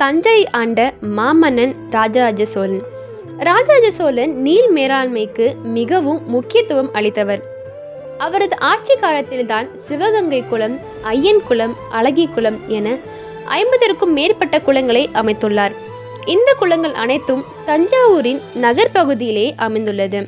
தஞ்சை ஆண்ட மாமன்னன் ராஜராஜ சோழன். ராஜராஜ சோழன் நீர் மேலாண்மைக்கு மிகவும் முக்கியத்துவம் அளித்தவர். அவரது ஆட்சி காலத்தில்தான் சிவகங்கை குளம் ஐயன் குளம் அழகி குளம் என ஐம்பதற்கும் மேற்பட்ட குளங்களை அமைத்துள்ளார். இந்த குளங்கள் அனைத்தும் தஞ்சாவூரின் நகர்ப்பகுதியிலே அமைந்துள்ளது.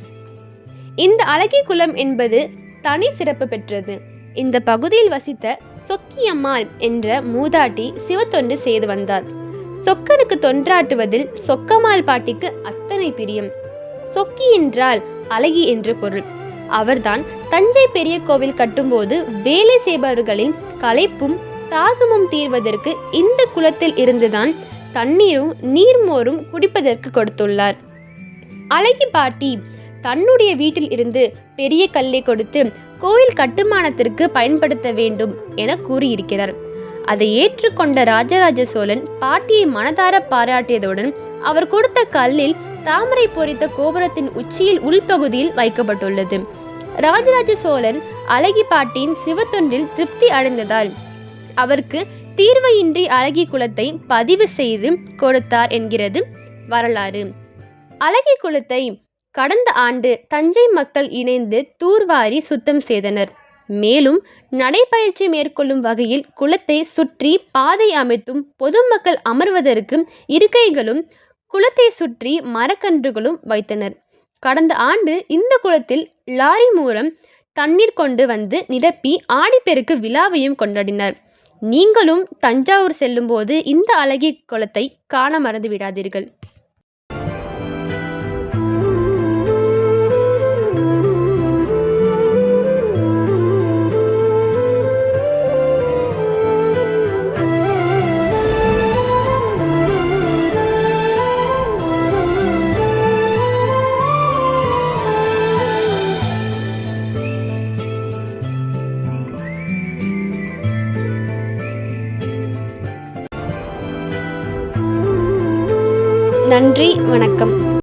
இந்த அழகி குளம் என்பது தனி சிறப்பு பெற்றது. இந்த பகுதியில் வசித்த சொக்கியம்மாள் என்ற மூதாட்டி சிவத்தொண்டு செய்து வந்தார் சொக்கனுக்கு தொன்றாட்டுவதில் சொக்கமால் பாட்டிக்கு அத்தனை பிரியம். சொக்கி என்றால் அழகி என்று பொருள். அவர்தான் தஞ்சை பெரிய கோவில் கட்டும்போது வேலை செய்பவர்களின் களைப்பும் தாகமும் தீர்வதற்கு இந்த குளத்தில் இருந்துதான் தண்ணீரும் நீர்மோரும் குடிப்பதற்கு கொடுத்துள்ளார். அழகி பாட்டி தன்னுடைய வீட்டில் இருந்து பெரிய கல்லை கொடுத்து கோயில் கட்டுமானத்திற்கு பயன்படுத்த வேண்டும் என கூறியிருக்கிறார். அதை ஏற்றுக்கொண்ட ராஜராஜ சோழன் பாட்டியை மனதார பாராட்டியதுடன் அவர் கொடுத்த கல்லில் தாமரை பொறித்த கோபுரத்தின் உச்சியில் உள்பகுதியில் வைக்கப்பட்டுள்ளது. ராஜராஜ சோழன் அழகி பாட்டியின் சிவத்தொன்றில் திருப்தி அடைந்ததால் அவருக்கு தீர்வையின்றி அழகி குலத்தை பதிவு செய்து கொடுத்தார் என்கிறது வரலாறு. அழகி குலத்தை கடந்த ஆண்டு தஞ்சை மக்கள் இணைந்து தூர்வாரி சுத்தம் செய்தனர். மேலும் நடைப்பயிற்சி மேற்கொள்ளும் வகையில் குளத்தை சுற்றி பாதை அமைத்தும் பொதுமக்கள் அமர்வதற்கு இருக்கைகளும் குளத்தை சுற்றி மரக்கன்றுகளும் வைத்தனர். கடந்த ஆண்டு இந்த குளத்தில் லாரி மூலம் தண்ணீர் கொண்டு வந்து நிரப்பி ஆடிப்பெருக்கு விழாவையும் கொண்டாடினர். நீங்களும் தஞ்சாவூர் செல்லும்போது இந்த அழகிய குளத்தை காண மறந்து விடாதீர்கள் நன்றி வணக்கம்.